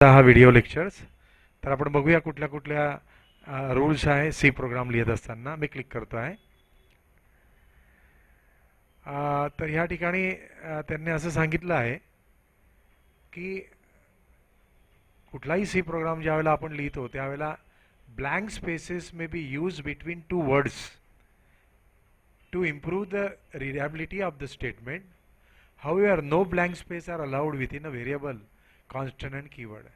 हा video lectures तर आपण बघूया कुठल्या कुठल्या रूल्स आहे सी प्रोग्राम लिहित असताना. मी क्लिक करतो आहे. तर ह्या ठिकाणी त्यांनी असं सांगितलं आहे की कुठलाही सी प्रोग्राम ज्यावेळेला आपण लिहितो त्यावेळेला blank spaces may be use between two words to improve improve of the statement how you are no blank space are allowed within a variable constant keyword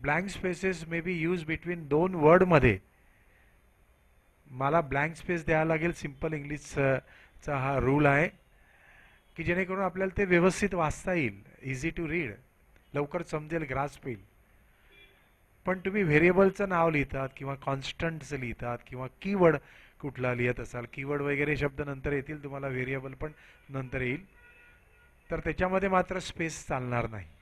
blank spaces may be use between दोन वर्डमध्ये मला blank space द्यावा लागेल simple इंग्लिशचा हा rule आहे की जेणेकरून आपल्याला ते व्यवस्थित वाचता येईल इझी टू रीड लवकर समजेल ग्रास्प येईल पण तुम्ही व्हेरिएबलचं नाव लिहितात किंवा कॉन्स्टंटचं लिहितात किंवा कीवर्ड कुठला लिहित असाल कीवर्ड वगैरे शब्द नंतर येतील तुम्हाला व्हेरिएबल पण नंतर येईल तर त्याच्यामध्ये मात्र स्पेस चालणार नाही आ,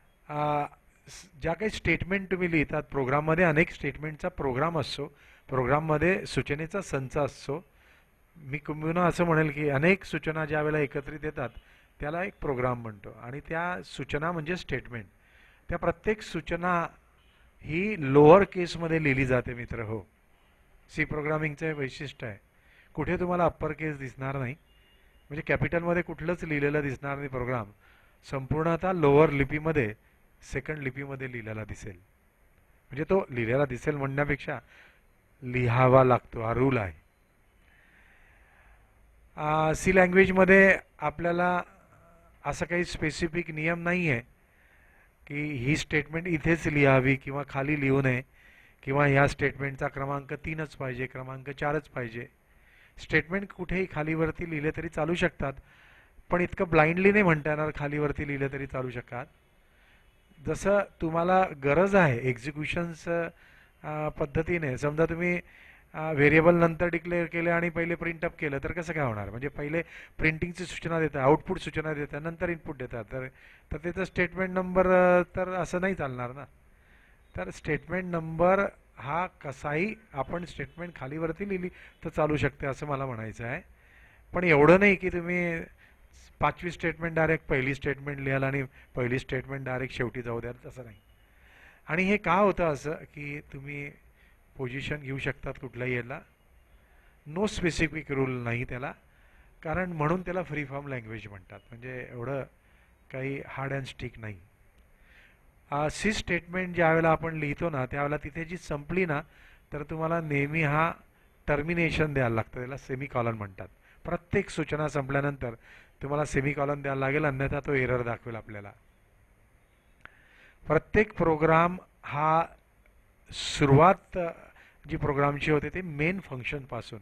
स- ज्या काही स्टेटमेंट तुम्ही लिहितात प्रोग्राममध्ये अनेक स्टेटमेंटचा प्रोग्राम असतो. प्रोग्राममध्ये सूचनेचा संच असतो. मी पुन्हा असं म्हणेल की अनेक सूचना ज्या वेळेला एकत्रित येतात त्याला एक प्रोग्राम म्हणतो. आणि त्या सूचना म्हणजे स्टेटमेंट त्या प्रत्येक सूचना ही लोअर केसमध्ये लिहिली जाते मित्र हो. सी प्रोग्रामिंगचं हे वैशिष्ट्य आहे. कुठे तुम्हाला अप्पर केस दिसणार नाही. म्हणजे कॅपिटलमध्ये कुठलंच लिहिलेलं दिसणार नाही प्रोग्राम संपूर्णतः लोअर लिपीमध्ये सेकंड लिपीमध्ये लिहिलेला दिसेल. म्हणजे तो लिहिलेला दिसेल म्हणण्यापेक्षा लिहावा लागतो हा रूल आहे. सी लँग्वेजमध्ये आपल्याला असं काही स्पेसिफिक नियम नाही आहे की ही स्टेटमेंट इथेच लिहावी किंवा खाली लिहू नये किंवा ह्या स्टेटमेंटचा क्रमांक तीनच पाहिजे क्रमांक चारच पाहिजे. स्टेटमेंट कुठेही खालीवरती लिहिले तरी चालू शकतात पण इतकं ब्लाइंडली नाही म्हणता येणार खालीवरती लिहिलं तरी चालू शकतात. जसं तुम्हाला गरज आहे एक्झिक्युशन्स पद्धतीने समजा तुम्ही व्हेरिएबल नंतर डिक्लेअर केलं आणि पहिले प्रिंटअप केलं तर कसं काय होणार? म्हणजे पहिले प्रिंटिंगची सूचना देतात आउटपुट सूचना देतात नंतर इनपुट देतात तर तर त्याचं स्टेटमेंट नंबर तर असं नाही चालणार ना? तर स्टेटमेंट नंबर हा कसाही आपण स्टेटमेंट खालीवरती लिहिली तर चालू शकते असं मला म्हणायचं आहे. पण एवढं नाही की तुम्ही पाचवी स्टेटमेंट डायरेक्ट पहिली स्टेटमेंट लिहाल आणि पहिली स्टेटमेंट डायरेक्ट शेवटी जाऊ द्याल तसं नाही. आणि हे का होतं असं की तुम्ही पोझिशन घेऊ शकतात कुठल्याही याला? नो स्पेसिफिक रूल नाही त्याला. कारण म्हणून त्याला फ्री फॉर्म लँग्वेज म्हणतात. म्हणजे एवढं काही हार्ड अँड स्टिक नाही. सी स्टेटमेंट ज्यावेळेला आपण लिहितो ना त्यावेळेला तिथे जी संपली ना तर तुम्हाला नेहमी हा टर्मिनेशन द्यायला लागतं. त्याला सेमी कॉलन म्हणतात. प्रत्येक सूचना संपल्यानंतर तुम्हाला सेमी कॉलन द्यायला लागेल अन्यथा तो एरर दाखवेल आपल्याला. प्रत्येक प्रोग्राम हा सुरुवात जी प्रोग्रामची होते ते मेन फंक्शनपासून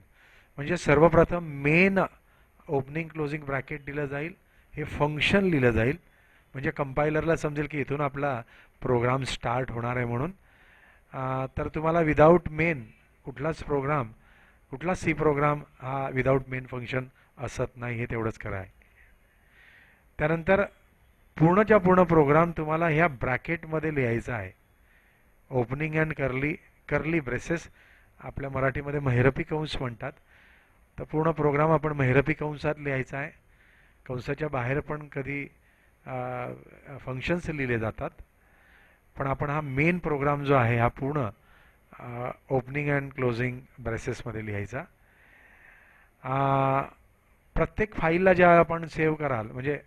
म्हणजे सर्वप्रथम मेन ओपनिंग क्लोजिंग ब्रॅकेट दिलं जाईल हे फंक्शन लिहिलं जाईल. म्हणजे कंपायलरला समजेल की इथून आपला प्रोग्राम स्टार्ट होणार आहे म्हणून. तर तुम्हाला विदाऊट मेन कुठलाच प्रोग्राम कुठला सी प्रोग्राम हा विदाऊट मेन फंक्शन असत नाही हे तेवढंच खरं आहे. त्यानंतर पूर्णच्या पूर्ण प्रोग्राम तुम्हाला ह्या ब्रॅकेटमध्ये लिहायचा आहे. Opening and curly curly braces आपल्या मराठीमध्ये मेहरपी कंस म्हणतात. तर पूर्ण प्रोग्राम आपण मेहरपी कंसात लिहायचा आहे. कंसाच्या बाहेर पण कधी फंक्शन्स लिहिले जातात. पण आपण हा मेन प्रोग्राम जो आहे हा पूर्ण ओपनिंग अँड क्लोजिंग ब्रेसेसमध्ये लिहायचा. प्रत्येक फाईलला ज्या आपण सेव्ह कराल म्हणजे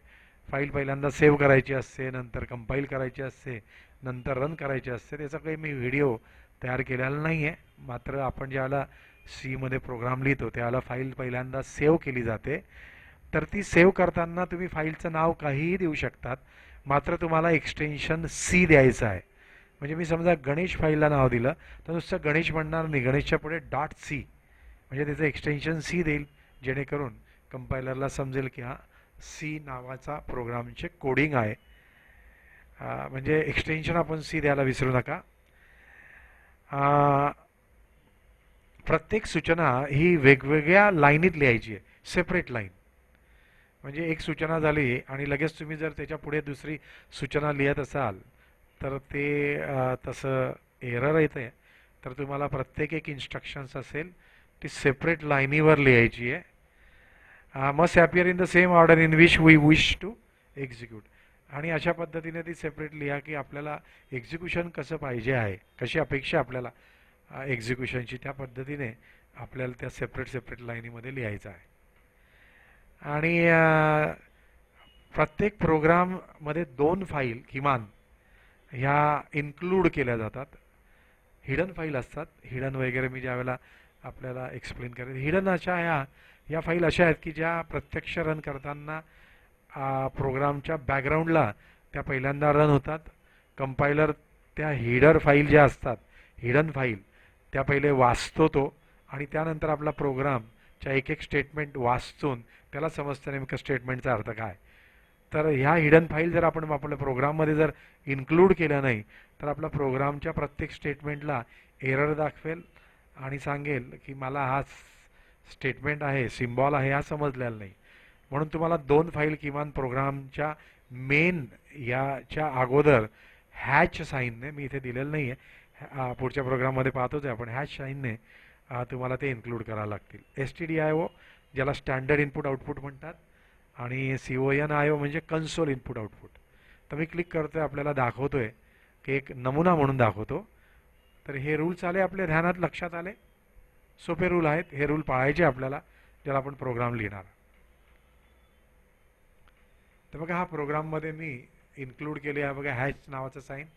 फाईल पहिल्यांदा सेव्ह करायची असते नंतर कंपाईल करायची असते नंतर रन करायची असते. त्याचा काही मी व्हिडिओ तयार केलेला नाही आहे मात्र आपण ज्याला सीमध्ये प्रोग्राम लिहितो त्यावेळेला फाईल पहिल्यांदा सेव्ह केली जाते. तर ती सेव्ह करताना तुम्ही फाईलचं नाव काहीही देऊ शकतात. मात्र तुम्हाला एक्सटेन्शन सी द्यायचं आहे. म्हणजे मी समजा गणेश फाईलला नाव दिलं तर नुसतं गणेश म्हणणार नाही. गणेशच्या पुढे डॉट सी म्हणजे त्याचं एक्सटेन्शन सी देईल जेणेकरून कंपायलरला समजेल की हा सी नावाचा प्रोग्रामचे कोडिंग आहे. म्हणजे एक्सटेन्शन आपण सी द्यायला विसरू नका. प्रत्येक सूचना ही वेगवेगळ्या लाईनीत लिहायची आहे. सेपरेट लाईन म्हणजे एक सूचना झाली आणि लगेच तुम्ही जर त्याच्या पुढे दुसरी सूचना लिहित असाल तर ते तसं एरर येते तर तुम्हाला प्रत्येक एक इन्स्ट्रक्शन्स असेल ती सेपरेट लाईनीवर लिहायची आहे. Must appear in the same order in which we wish to execute आणि अशा पद्धतीने ती सेपरेट लिहा की आपल्याला एक्झिक्युशन कसं पाहिजे आहे कशी अपेक्षा आपल्याला uh, एक्झिक्युशनची त्या पद्धतीने आपल्याला त्या सेपरेट सेपरेट लाईनीमध्ये लिहायचं आहे. आणि uh, प्रत्येक प्रोग्राममध्ये दोन फाईल किमान ह्या इन्क्लूड केल्या जातात. हिडन फाईल असतात. हिडन वगैरे मी ज्यावेळेला आपल्याला एक्सप्लेन करेल. हिडन अशा ह्या या फाईल अशा आहेत की ज्या प्रत्यक्ष रन करताना प्रोग्रामच्या बॅकग्राऊंडला त्या पहिल्यांदा रन होतात. कंपायलर त्या हिडर फाईल ज्या असतात हिडन फाईल त्या पहिले वाचतो तो आणि त्यानंतर आपला प्रोग्रामच्या एक एक स्टेटमेंट वाचून त्याला समजतं नेमकं स्टेटमेंटचा अर्थ काय. तर ह्या हिडन फाईल जर आपण आपल्या प्रोग्राममध्ये जर इन्क्लूड केल्या नाही तर आपला प्रोग्रामच्या प्रत्येक स्टेटमेंटला एरर दाखवेल. आणि सांगेल की मला हा स्टेटमेंट आहे सिम्बॉल आहे हा समजलेला नाही. म्हणून तुम्हाला दोन फाईल किमान प्रोग्रामच्या मेन याच्या अगोदर हॅच साईनने मी इथे दिलेलं नाही आहे पुढच्या प्रोग्राममध्ये पाहतोच आहे आपण. हॅच साईनने तुम्हाला ते इन्क्लूड करावं लागतील. S T D I O ज्याला स्टँडर्ड इनपुट आउटपुट म्हणतात आणि C O N I O म्हणजे कन्सोल इनपुट आउटपुट तर मी क्लिक करतोय आपल्याला दाखवतोय की एक नमुना म्हणून दाखवतो. तर हे रूल्स आले आपल्या ध्यानात लक्षात आले. सोपे रूल आहेत. हे रूल पाळायचे आपल्याला ज्याला आपण प्रोग्राम लिहिणार. तर बघा हा प्रोग्राममध्ये मी इन्क्लूड केले आहे. बघा हॅच नावाचं साईन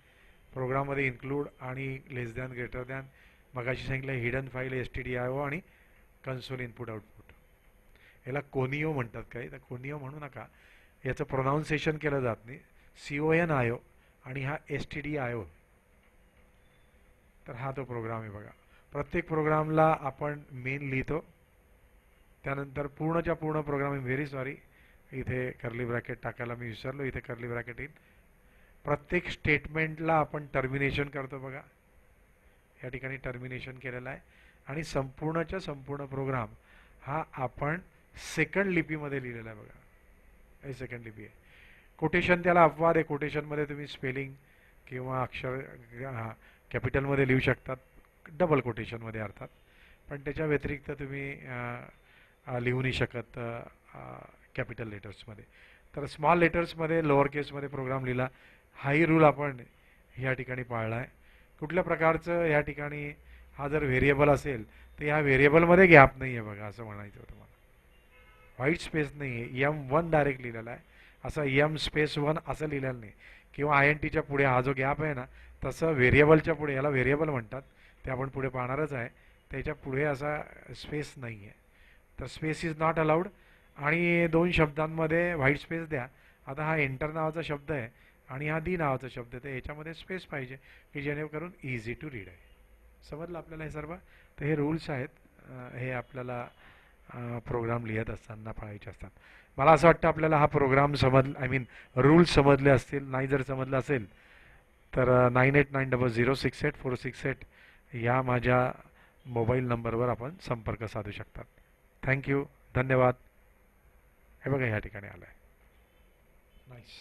प्रोग्राममध्ये इन्क्लूड आणि लेस दॅन ग्रेटर दॅन मगाशी सांगितलं hidden file S T D I O आणि कन्सोल इनपुट आउटपुट याला कोनिओ म्हणतात काही. तर कोनिओ म्हणू नका. याचं प्रोनाऊन्सिएशन केलं जात नाही. C O N I O आणि हा S T D I O तर हा तो प्रोग्राम आहे बघा. प्रत्येक प्रोग्रामला आपण मेन लिहितो. त्यानंतर पूर्णच्या पूर्ण प्रोग्राम आहे व्हेरी सॉरी इथे कर्ली ब्रॅकेट टाकायला मी विसरलो इथे कर्ली ब्रॅकेट येईल प्रत्येक स्टेटमेंटला आपण टर्मिनेशन करतो बघा. या ठिकाणी टर्मिनेशन केलेलं आहे. आणि संपूर्णच्या संपूर्ण प्रोग्राम हा आपण सेकंड लिपीमध्ये लिहिलेला आहे बघा. हे सेकंड लिपी आहे. कोटेशन त्याला अपवाद आहे. कोटेशनमध्ये तुम्ही स्पेलिंग किंवा अक्षर कॅपिटलमध्ये लिहू शकतात डबल कोटेशनमध्ये अर्थात. पण त्याच्या व्यतिरिक्त तुम्ही लिहू नाही शकत कॅपिटल लेटर्समध्ये. तर स्मॉल लेटर्समध्ये लोअर केसमध्ये प्रोग्राम लिहिला हाही रूल आपण ह्या ठिकाणी पाळला आहे. कुठल्या प्रकारचं ह्या ठिकाणी हा जर व्हेरिएबल असेल तर ह्या व्हेरिएबलमध्ये गॅप नाही आहे बघा असं म्हणायचं होतं मला. व्हाईट स्पेस नाही आहे यम वन डायरेक्ट लिहिलेला आहे. असं यम स्पेस वन असं लिहिलेलं नाही. किंवा आय एन टीच्या पुढे हा जो गॅप आहे ना तसं व्हेरिएबलच्या पुढे याला व्हेरिएबल म्हणतात ते आपण पुढे पाहणारच आहे. त्याच्या पुढे असा स्पेस नाही आहे तर स्पेस इज नॉट अलाउड आणि दोन शब्दांमध्ये व्हाईट स्पेस द्या. आता हा एंटर नावाचा शब्द आहे आणि हा दी नावाचा शब्द आहे. तर याच्यामध्ये स्पेस पाहिजे की जेणेकरून इझी टू रीड आहे. समजलं आपल्याला हे सर्व? तर हे रूल्स आहेत. हे आपल्याला प्रोग्राम लिहित असताना पाळायचे असतात. मला असं वाटतं आपल्याला हा प्रोग्राम समज आय मीन रूल्स समजले असतील नाही जर समजलं असेल तर nine eight nine double zero six eight four six eight या माझ्या मोबाईल नंबरवर आपण संपर्क साधू शकतात. थँक्यू धन्यवाद. हे बघा ह्या ठिकाणी आलं आहे नाईस